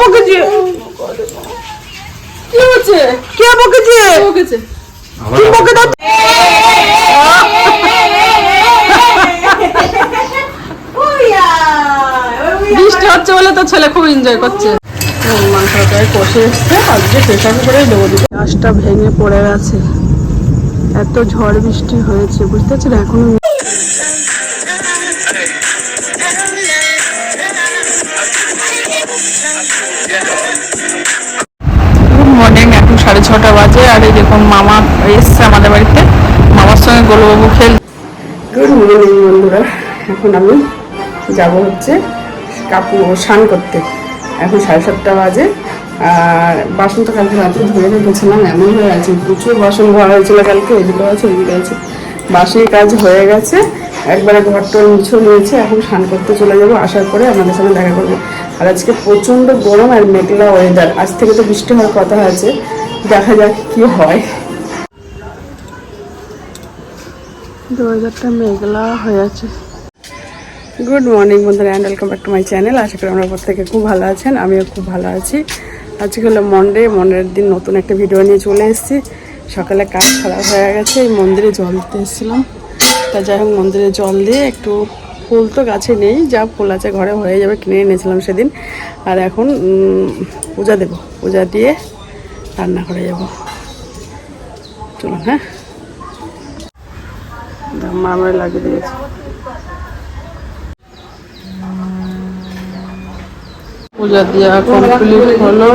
বকেছে? কি হচ্ছে? কে বকেছে? বকেছে? কি বকে দাও। বৃষ্টি হচ্ছে বলে তো ছেলে খুব এনজয় করছে। কষে এসছে আজকে প্রেশার দেবো গাছটা ভেঙে পড়ে গেছে। এত ঝড় বৃষ্টি হয়েছে বুঝতে পারছেন? এখনও এখন সাড়ে ছটা বাজে আর এই দেখুন মামা এসছে আমাদের বাড়িতে। মামার সঙ্গে গোলবাবু খেল গুড মর্নিং বন্ধুরা। এখন আমি যাব হচ্ছে কাপড় স্নান করতে। এখন সাড়ে সাতটা বাজে। আর বাসন তো কালকে রাত্রে ধরে রেখেছিলাম, এমন হয়ে আছে প্রচুর বাসন ধোয়া হয়েছিল কালকে, এদিকে আছে এদিকে আছে। বাসির কাজ হয়ে গেছে। একবারে ঘর টর মুছে নিয়েছে। এখন স্নান করতে চলে যাব। আসার পরে আপনাদের সঙ্গে দেখা করব। আর আজকে প্রচণ্ড গরম আর মেঘলা ওয়েদার আজ থেকে তো বৃষ্টি হওয়ার কথা আছে। দেখা যাক কি হয়। মেঘলা হয়ে আছে। গুড মর্নিং বন্ধুরা and welcome back to my channel আশা করি আমরা প্রত্যেকে খুব ভালো আছেন, আমিও খুব ভালো আছি। আজকে হলো মন্ডে মন্ডের দিন নতুন একটা ভিডিও নিয়ে চলে এসেছি। সকালে কাজ খারাপ হয়ে গেছে, এই মন্দিরে জল দিতে এসেছিলাম। তা যাই হোক, মন্দিরে জল দিয়ে একটু ফুল তো গাছে নেই, যা ফুল আছে ঘরে হয়ে যাবে, কিনে এনেছিলাম সেদিন। আর এখন পূজা দেব। পূজা দিয়ে রান্না করে যাব। চলুন হ্যাঁ? মামার লাগিয়ে দিয়েছি। পূজা দেওয়া কমপ্লিট হলো।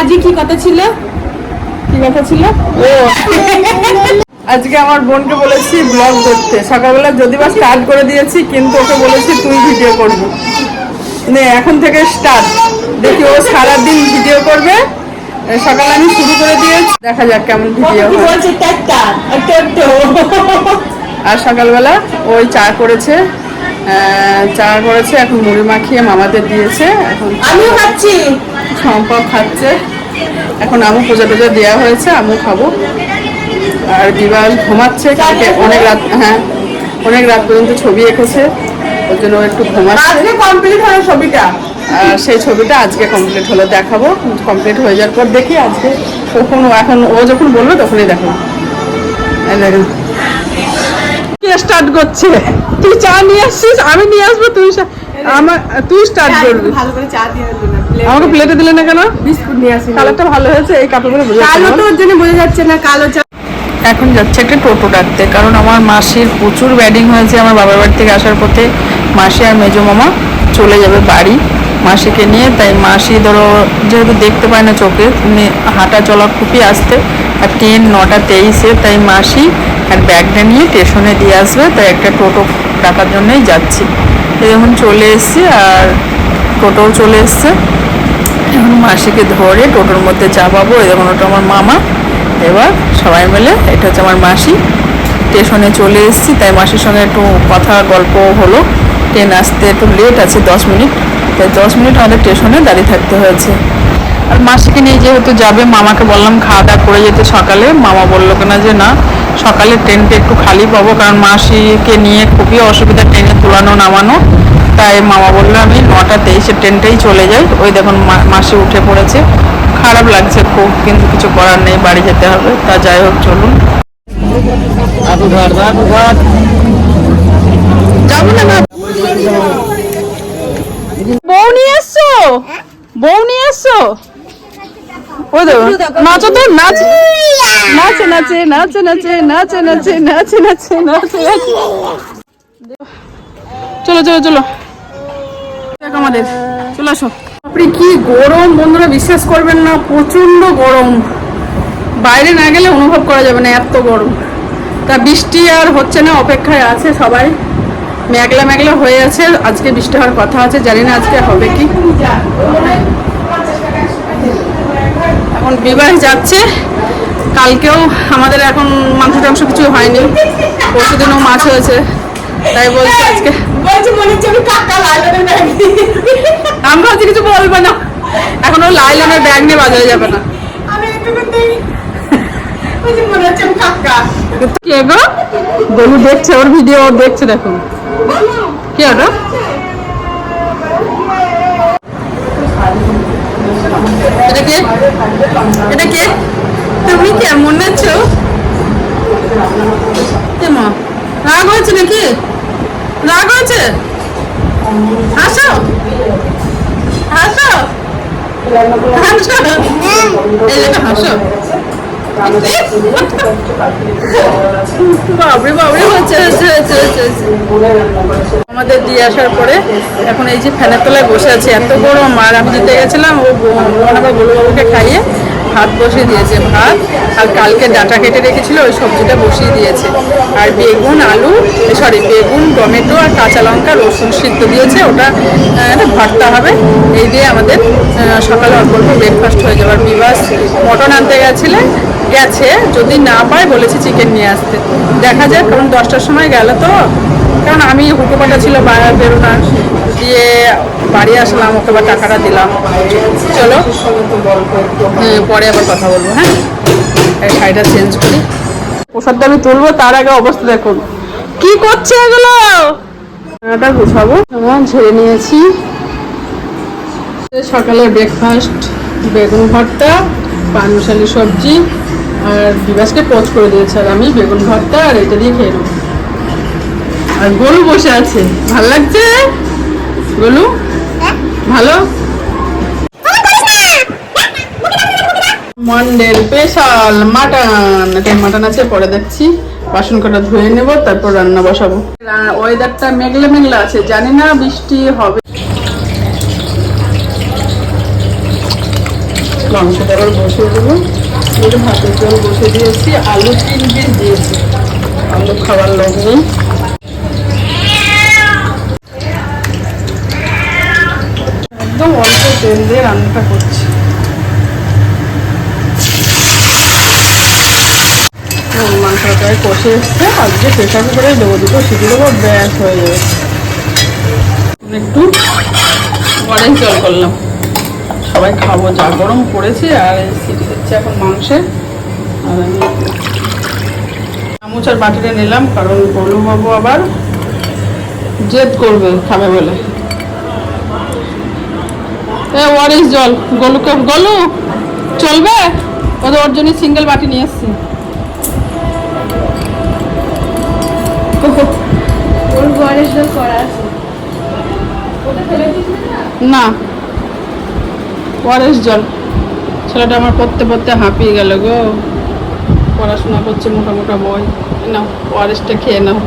আজকে কি কথা ছিল? কি কথা ছিল? আজকে আমার বোনকে বলেছি ব্লগ করতে। সকালবেলা যদি বা স্টার্ট করে দিয়েছি কিন্তু ওকে বলেছি তুই ভিডিও করবি। নে এখন থেকে স্টার্ট দেখি ও সারাদিন ভিডিও করবে। সকালে আমি শুরু করে দিয়েছি। দেখা যাক কেমন ভিডিও আর সকালবেলা ওই চা করেছে। চা করেছে এখন মুড়ি মাখিয়ে মামাদের দিয়েছে। এখন আমিও খাচ্ছি। সম্পা খাচ্ছে। এখন আমু পূজা টুজা দেওয়া হয়েছে আমু খাব। আর দিবাল ঘুমাচ্ছে কালকে অনেক রাত হ্যাঁ অনেক রাত পর্যন্ত ছবি এঁকেছে ওর জন্য একটু ঘুমাচ্ছে। কমপ্লিট হলো ছবিটা? আর সেই ছবিটা আজকে কমপ্লিট হলো দেখাবো। কমপ্লিট হয়ে যাওয়ার পর দেখি আজকে কখন এখন ও যখন বলবে তখনই দেখেন। স্টার্ট করছে? তুই চা নিয়ে আসছিস? আমি নিয়ে আসব তুই আমার তুই স্টার্ট করবি। ভালো করে চা দিয়ে আমাকে প্লেটে দিলে না কেন? বিস্কুট নিয়ে আসি। কালারটা ভালো হয়েছে এই কাপড়গুলো বোঝা কালো তো ওর জন্য বোঝা যাচ্ছে না কালো চা এখন যাচ্ছে একটা টোটো ডাকতে, কারণ আমার মাসির প্রচুর ব্যাডিং হয়েছে, আমার বাবার বাড়ি থেকে আসার পথে মাসি আর মেজো মামা চলে যাবে বাড়ি মাসিকে নিয়ে। তাই মাসি ধরো যেহেতু দেখতে পায় না চোখে তুমি হাঁটা চলা খুবই আসতে, আর ট্রেন নটা তেইশে, তাই মাসি আর ব্যাগটা নিয়ে স্টেশনে দিয়ে আসবে, তাই একটা টোটো ডাকার জন্যই যাচ্ছি। এই যখন চলে এসেছি আর টোটোও চলে এসছে। এখন মাসিকে ধরে টোটোর মধ্যে চাপাবো দেখুন ওটা আমার মামা। এবার সবাই মিলে, এটা হচ্ছে আমার মাসি। স্টেশনে চলে এসেছি, তাই মাসির সঙ্গে একটু কথা, গল্প হলো। ট্রেন আসতে একটু লেট আছে, দশ মিনিট। তাই দশ মিনিট আমাদের স্টেশনে দাঁড়িয়ে থাকতে হয়েছে। আর মাসিকে নিয়ে যেহেতু যাবে, মামাকে বললাম খাওয়া দাওয়া করে যেতে সকালে। মামা বলল কেনা যে না, সকালে ট্রেনটা একটু খালি পাবো, কারণ মাসিকে নিয়ে খুবই অসুবিধা ট্রেনে তোলানো, নামানো। তাই মামা বলল, আমি নটা তেইশে ট্রেনটাই চলে যাই। ওই দেখুন মাসি উঠে পড়েছে। খারাপ লাগছে খুব কিন্তু কিছু করার নেই বাড়ি যেতে হবে তা যাই হোক চলুন। বউ নিয়ে এসছো? বউ নিয়ে এসছো? ওই নাচো তো নাচ। নাচে নাচে নাচে নাচে নাচে নাচে নাচে নাচে নাচে নাচে। চলো চলো চলো। আমাদের চলে আসো। কি গরম? বন্ধুরা বিশ্বাস করবেন না প্রচণ্ড গরম। বাইরে না গেলে অনুভব করা যাবে না, এত গরম। তা বৃষ্টি আর হচ্ছে না, অপেক্ষায় আছে সবাই। মেঘলা মেঘলা হয়ে আছে, আজকে বৃষ্টি হওয়ার কথা আছে, জানি না আজকে হবে কি। এখন বিবাহ যাচ্ছে, কালকেও আমাদের এখন মাংস টাংস কিছু হয়নি পরশু দিনও মাছ হয়েছে, তাই বলছি আজকে। মনে হচ্ছে আমি কাকা লাগাতে পারি আমি ভাবছি কিছু বলব না। এখন ও লাইলনের ব্যাগ নিয়ে বাজারে যাবে না। আমি একটু মনে হচ্ছে আমি কাকা। কে গো? গলু দেখছে ওর ভিডিও ও দেখছে দেখুন কে ওটা? এটা কে? এটা কে? তুমি কেমন আছো? মা? রাগ হয়েছে নাকি? হাসো হাসো হাসো বাবরে বাবরে হচ্ছে। আমাদের দিয়ে আসার পরে এখন এই যে ফ্যানের তলায় বসে আছে, এত গরম, আর আমি দিতে গেছিলাম, ও মনে আবার গোলুবাবুকে খাইয়ে ভাত বসিয়ে দিয়েছে ভাত, আর কালকে ডাটা কেটে রেখেছিল, ওই সবজিটা বসিয়ে দিয়েছে। আর বেগুন, আলু সরি বেগুন, টমেটো আর কাঁচা লঙ্কা, রসুন সিদ্ধ দিয়েছে, ওটা ভর্তা হবে। এই দিয়ে আমাদের সকালে অল্প অল্প ব্রেকফাস্ট হয়ে যাবে। আর বিবাস মটন আনতে গেছিলে গেছে যদি না পায় বলেছি চিকেন নিয়ে আসতে। দেখা যাক কারণ দশটার সময় গেল তো। কারণ আমি হুটোপাটা ছিল বাইরে বেরোনার দিয়ে বাড়ি আসলাম ওকে আবার টাকাটা দিলাম। চলো হ্যাঁ, পরে আবার কথা বলব হ্যাঁ? এই শাড়িটা চেঞ্জ করি। প্রসাদটা আমি তুলবো তার আগে অবস্থা দেখুন। কি করছে এগুলো? গুছাবো। আমার ঝেড়ে নিয়েছি। সকালে ব্রেকফাস্ট বেগুন ভর্তা পানমশালি সবজি। আর দিবাসকে পোচ করে দিয়েছে, আর আমি বেগুন ভর্তা আর এটা দিয়ে খেয়ে আর গরু বসে আছে, ভালো লাগছে? গলু ভালো? Mondal special mutton. এটা মাটন আছে, পরে দেখছি। বাসন কটা ধুয়ে নেব, তারপর রান্না বসাবো। ওয়েদারটা মেঘলা মেঘলা আছে, জানি না বৃষ্টি হবে। মাংসটা এবার বসিয়ে দেবো। ভাতের জল বসে দিয়েছি, আলু তিন পিস দিয়েছি। আলু একদম অল্প তেল দিয়ে রান্নাটা করছি। কষে এসছে, আজকে প্রেশার কুকারে দেবো দুটো, সিটি দেবো, ব্যাস হয়ে যাবে। একটু অরেঞ্জ জল করলাম। সবাই খাব, যা গরম পড়েছে আর এই এখন মাংসের। আর আমি চামচ আর বাটিটা নিলাম কারণ গলু বাবু আবার জেদ করবে খাবে বলে। এ অরেঞ্জ জল। গলুকে গলু চলবে? ওদের ওর জন্য সিঙ্গেল বাটি নিয়ে এসছি। না? না। জল। ছেলেটা আমার পড়তে পড়তে হাঁপিয়ে গেল গো। পড়াশোনা করছে মোটা মোটা বই। নাও ওয়ারেসটা খেয়ে নাও।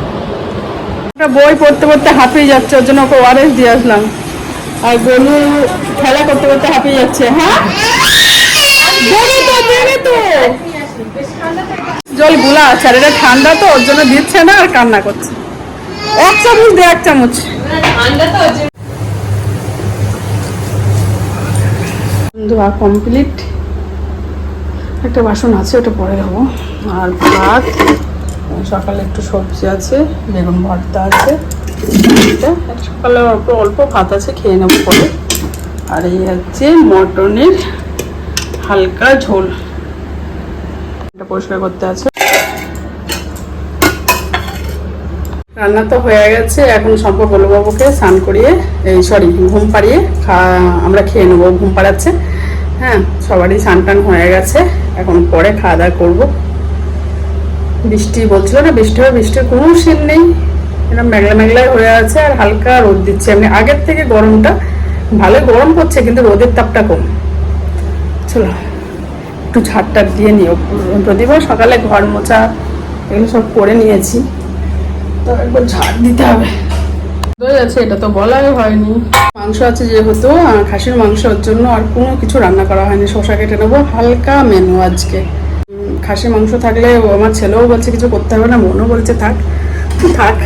একটা বই পড়তে পড়তে হাঁপিয়ে যাচ্ছে, ওর জন্য ওকে ওয়ারেস দিয়ে আসলাম। আর গরু খেলা করতে করতে হাঁপিয়ে যাচ্ছে হ্যাঁ? জলগুলা আছে, আর ঠান্ডা তো, ওর জন্য দিচ্ছে না আর কান্না করছে। এক চামচ দে, এক চামচ। ধোয়া কমপ্লিট একটা বাসন আছে, ওটা পরে দেবো আর ভাত, সকালে একটু সবজি আছে, বেগুন ভর্তা আছে। সকালে অল্প অল্প ভাত আছে, খেয়ে নেব পরে। আর এই হচ্ছে মটনের হালকা ঝোল। এটা পরিষ্কার করতে আছে। রান্না তো হয়ে গেছে, এখন সম্পর্ক বাবুকে স্নান করিয়ে, এই সরি, ঘুম পাড়িয়ে আমরা খেয়ে নেব, ঘুম পাড়াচ্ছে। হ্যাঁ সবারই স্নান টান হয়ে গেছে। এখন পরে খাওয়া দাওয়া করব। বৃষ্টি বলছিল না, বৃষ্টি হবে বৃষ্টির কোনো সিন নেই। এরকম মেঘলা মেঘলাই হয়ে আছে আর হালকা রোদ দিচ্ছে। এমনি আগের থেকে গরমটা ভালো গরম পড়ছে, কিন্তু রোদের তাপটা কম। চলো, একটু ঝাড়টা দিয়ে নিও। প্রতিবার সকালে ঘর মোছা এগুলো সব করে নিয়েছি। তো একবার ঝাড় দিতে হবে। হয়ে যাচ্ছে এটা তো বলাই হয়নি। মাংস আছে যেহেতু খাসির মাংসের জন্য আর কোনো কিছু রান্না করা হয়নি। শসা কেটে নেব, হালকা মেনু আজকে। খাসির মাংস থাকলে আমার ছেলেও বলছে কিছু করতে হবে না, মনও বলছে থাক থাক।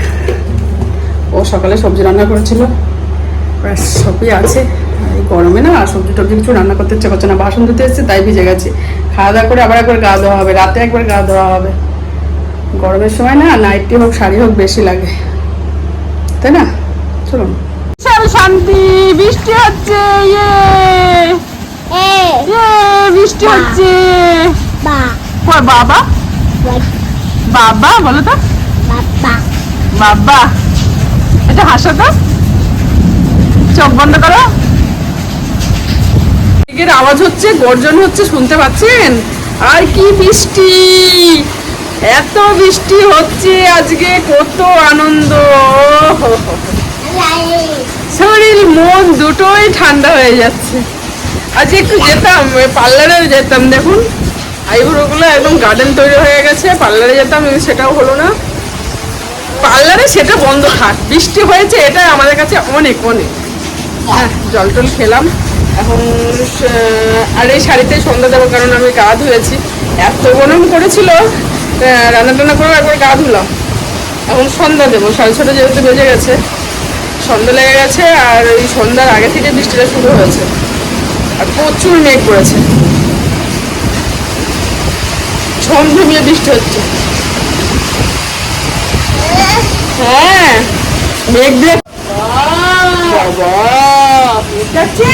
ও সকালে সবজি রান্না করেছিল। ব্যাস, সবই আছে। গরমে না, সবজি টবজি কিছু রান্না করতে ইচ্ছে করছে না, বাসন ধুতে এসেছে, তাই ভিজে গেছে। খাওয়া দাওয়া করে আবার একবার গা ধোয়া হবে, রাতে একবার গা ধোয়া হবে। গরমের সময় না, নাইটি হোক, শাড়ি হোক, বেশি লাগে। তাই না? চলুন। শান্তি বৃষ্টি হচ্ছে ইয়ে। ইয়ে বৃষ্টি হচ্ছে। কই বাবা। বাবা বলো তো। বাবা। বাবা। এটা হাসো তো। চোখ বন্ধ করো। মেঘের আওয়াজ হচ্ছে গর্জন হচ্ছে শুনতে পাচ্ছেন? আর কি বৃষ্টি! এত বৃষ্টি হচ্ছে আজকে কত আনন্দ! ওহো। শরীর, মন দুটোই ঠান্ডা হয়ে যাচ্ছে। আজ একটু যেতাম পার্লারেও যেতাম, দেখুন। আইবুড়োগুলো একদম গার্ডেন তৈরি হয়ে গেছে, পার্লারে যেতাম সেটাও হলো না। পার্লারে সেটা বন্ধ থাক, বৃষ্টি হয়েছে, এটা আমাদের কাছে অনেক অনেক। হ্যাঁ জল টল খেলাম। এখন আর এই শাড়িতে সন্ধ্যা দেবো কারণ আমি গা ধুয়েছি। এত গরম করেছিল রান্না টান্না করে একবার গা ধুলাম। এখন সন্ধ্যা দেবো, সাড়ে ছটা যেহেতু বেজে গেছে। সন্ধ্যা লেগে গেছে আর এই সন্ধ্যার আগে থেকে বৃষ্টিটা শুরু হয়েছে। আর প্রচুর মেঘ পড়েছে ঝমঝমিয়ে বৃষ্টি হচ্ছে। হ্যাঁ মেঘ বাবা মেঘ যাচ্ছে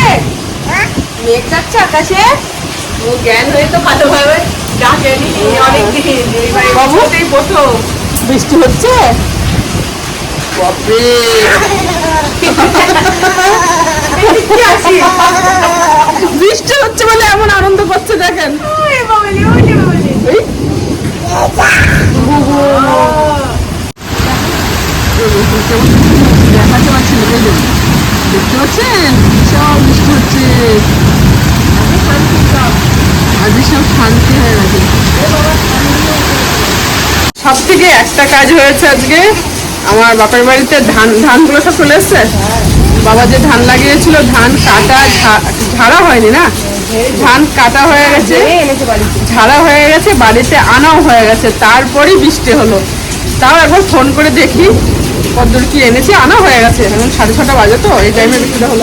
মেঘ যাচ্ছে আকাশে? ও জ্ঞান হয়ে তো ভালোভাবে ডাকেনি বাবু? প্রথম বৃষ্টি হচ্ছে? বাপরে। বৃষ্টি হচ্ছে বলে এমন আনন্দ করছে দেখেন। দেখাতে পারছি না দেখতে পাচ্ছেন? সব বৃষ্টি হচ্ছে। আজকে সব শান্তি হয়ে গেছে সব থেকে একটা কাজ হয়েছে আজকে। আমার বাপের বাড়িতে ধান, ধানগুলো সব চলে এসছে। বাবা যে ধান লাগিয়েছিল, ধান কাটা ঝাড়া হয়নি না? ধান কাটা হয়ে গেছে, ঝাড়া হয়ে গেছে, বাড়িতে আনাও হয়ে গেছে। তারপরেই বৃষ্টি হলো। তাও একবার ফোন করে দেখি কতদূর কি এনেছি, আনা হয়ে গেছে। এখন সাড়ে ছটা বাজে তো, এই টাইমে বৃষ্টিটা হলো।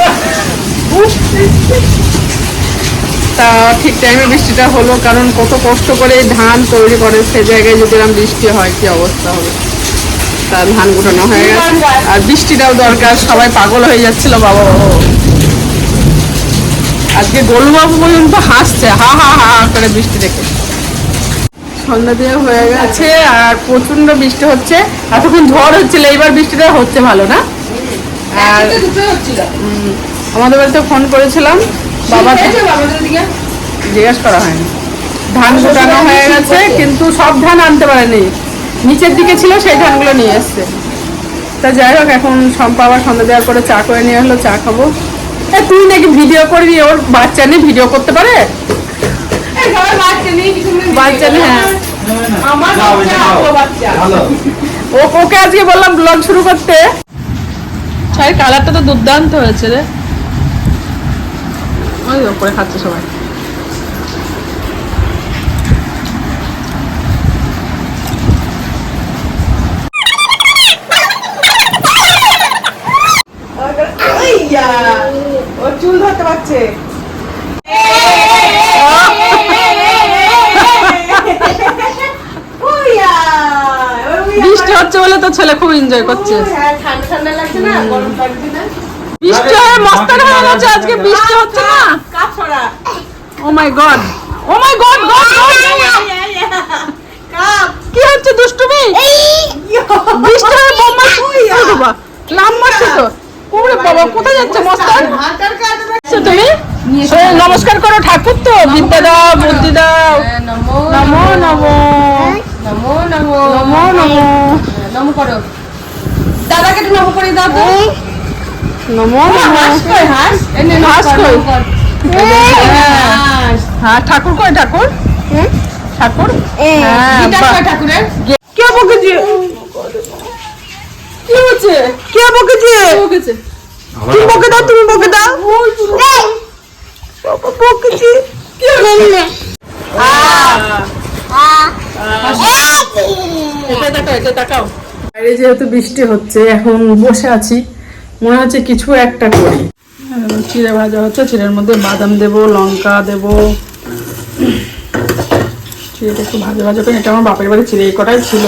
তা ঠিক টাইমে বৃষ্টিটা হলো, কারণ কত কষ্ট করে ধান তৈরি করে, সে জায়গায় যদি এরকম বৃষ্টি হয়, কি অবস্থা হবে? তা ধান গুটানো হয়ে গেছে। আর বৃষ্টিটাও দরকার, সবাই পাগল হয়ে যাচ্ছিল, বাবা ও। আজকে গোলবাবু পর্যন্ত হাসছে, হা হা হা করে বৃষ্টি দেখে। সন্ধ্যা দিয়ে হয়ে গেছে, আর প্রচণ্ড বৃষ্টি হচ্ছে। এতক্ষণ ঝড় হচ্ছিল, এইবার বৃষ্টিটা হচ্ছে ভালো, না? আর আমাদের বাড়িতে ফোন করেছিলাম, বাবা জিজ্ঞেস করা হয়নি। ধান গোটানো হয়ে গেছে, কিন্তু সব ধান আনতে পারেনি। নিচের দিকে ছিল সেই ধানগুলো নিয়ে এসছে। তা যাই হোক এখন সম্পা আবার সন্ধ্যা দেওয়ার পরে চা করে নিয়ে হলো চা খাব। হ্যাঁ তুই নাকি ভিডিও করবি ওর বাচ্চা নিয়ে ভিডিও করতে পারে? বাচ্চা নিয়ে হ্যাঁ। ও ওকে আজকে বললাম ব্লগ শুরু করতে। চায়ের কালারটা তো দুর্দান্ত হয়েছে রে। ওই ওপরে খাচ্ছে সবাই ওর চুল ধরতে বৃষ্টি হচ্ছে বলে তো ছেলে খুব এনজয় করছে। বৃষ্টি হয়ে মস্তান হয়ে গেছে আজকে বৃষ্টি হচ্ছে না। ও my god oh my god god কি হচ্ছে দুষ্টুমি বৃষ্টি হয়ে বোম মারছে বাবা লাম মারছে তো ওরে বাবা কোথায় যাচ্ছে মস্তান আচ্ছা, তুমি এ, নমস্কার করো ঠাকুর তো বিদ্যা দাও বুদ্ধি দাও নমো। নমো। নমো নমো। নমো নমো। নমো করো। দাদাকে একটু নমো করে দাও তো। নমো নমো। হাস কই হাস। এনে হাস কই? নমো কর। হাস। হ্যাঁ ঠাকুর কই ঠাকুর? ঠাকুর? হ্যাঁ। ঠাকুরের? কে বকেছে? কি হচ্ছে? কে বকেছে? বকেছে? তুমি বকে দাও তুমি বকে দাও। বকেছে। বাইরে যেহেতু বৃষ্টি হচ্ছে, এখন বসে আছি, মনে হচ্ছে কিছু একটা করি। চিড়ে ভাজা হচ্ছে, চিড়ের মধ্যে বাদাম দেব, লঙ্কা দেব। চিড়েটা একটু ভাজা ভাজা করে, এটা আমার বাপের বাড়ি চিড়ে কটাই ছিল।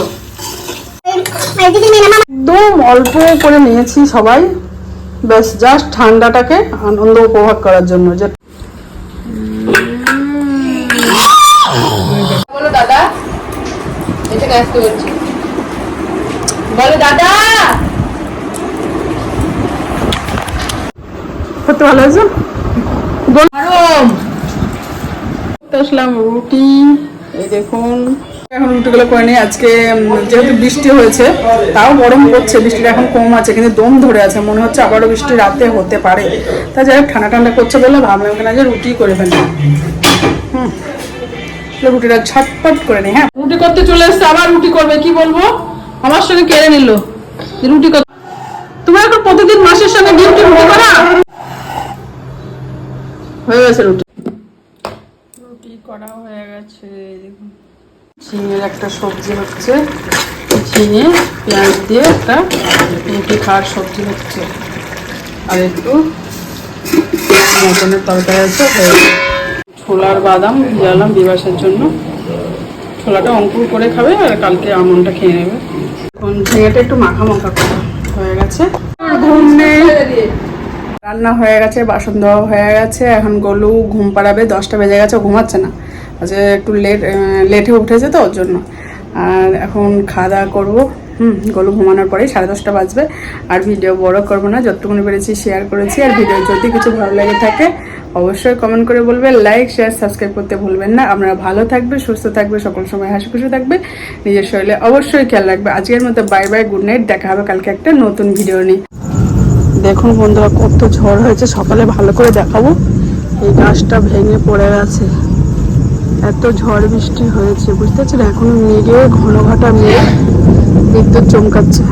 একদম অল্প করে নিয়েছি সবাই। ব্যাস জাস্ট ঠান্ডাটাকে আনন্দ উপভোগ করার জন্য। যে দাদা। থেকে আসতে বলছি বলো দাদা। কত ভালো আছে? গরম। আসলাম রুটি এই দেখুন। এখন রুটিগুলো করে নিই। আজকে যেহেতু বৃষ্টি হয়েছে তাও গরম করছে বৃষ্টিটা এখন কম আছে কিন্তু দম ধরে আছে। মনে হচ্ছে আবারও বৃষ্টি রাতে হতে পারে। তা যাই হোক ঠান্ডা ঠান্ডা করছে বলে ভাবলাম এখানে যে রুটি করে ফেলি। হুম। রুটিটা ঝটপট করে নিই হ্যাঁ? রুটি করতে চলে এসছে আবার রুটি করবে কি বলব? আমার সঙ্গে কেড়ে নিল। রুটি কর তোমার এখন প্রতিদিন মাসের সঙ্গে ডিউটি রুটি করা হয়ে গেছে রুটি। রুটি করা হয়ে গেছে দেখুন। ঝিঙের একটা সবজি হচ্ছে। ঝিঙে পেঁয়াজ দিয়ে একটা রুটি খাওয়ার সবজি হচ্ছে। আর একটু মটনের তরকারি আছে হয়ে গেছে। ছোলার বাদাম ভিজালাম বিবাসের জন্য। ছোলাটা অঙ্কুর করে খাবে আর কালকে আমনটা খেয়ে নেবে। এখন ঝিঙেটা একটু মাখা মাখা করা হয়ে গেছে। ঘুম নেই রান্না হয়ে গেছে, বাসন ধোয়া হয়ে গেছে। এখন গলু ঘুম পাড়াবে, দশটা বেজে গেছে ঘুমাচ্ছে না। আজকে একটু লেট লেটে উঠেছে তো ওর জন্য। আর এখন খাওয়া দাওয়া করব। হুম গলু ঘুমানোর পরেই সাড়ে দশটা বাজবে। আর ভিডিও বড় করব না, যতটুকুনি পেরেছি শেয়ার করেছি। আর ভিডিও যদি কিছু ভালো লেগে থাকে, অবশ্যই কমেন্ট করে বলবে। লাইক শেয়ার সাবস্ক্রাইব করতে ভুলবেন না। আপনারা ভালো থাকবে, সুস্থ থাকবে, সকল সময় হাসি খুশি থাকবে। নিজের শরীরে অবশ্যই খেয়াল রাখবে। আজকের মতো বাই বাই গুড নাইট দেখা হবে কালকে একটা নতুন ভিডিও নিয়ে। দেখুন বন্ধুরা, কত ঝড় হয়েছে। সকালে ভালো করে দেখাবো। এই গাছটা ভেঙে পড়ে গেছে। এত ঝড় বৃষ্টি হয়েছে, বুঝতে পারছেন? এখনও মেঘে ঘন ঘটা মেঘ। বিদ্যুৎ চমকাচ্ছে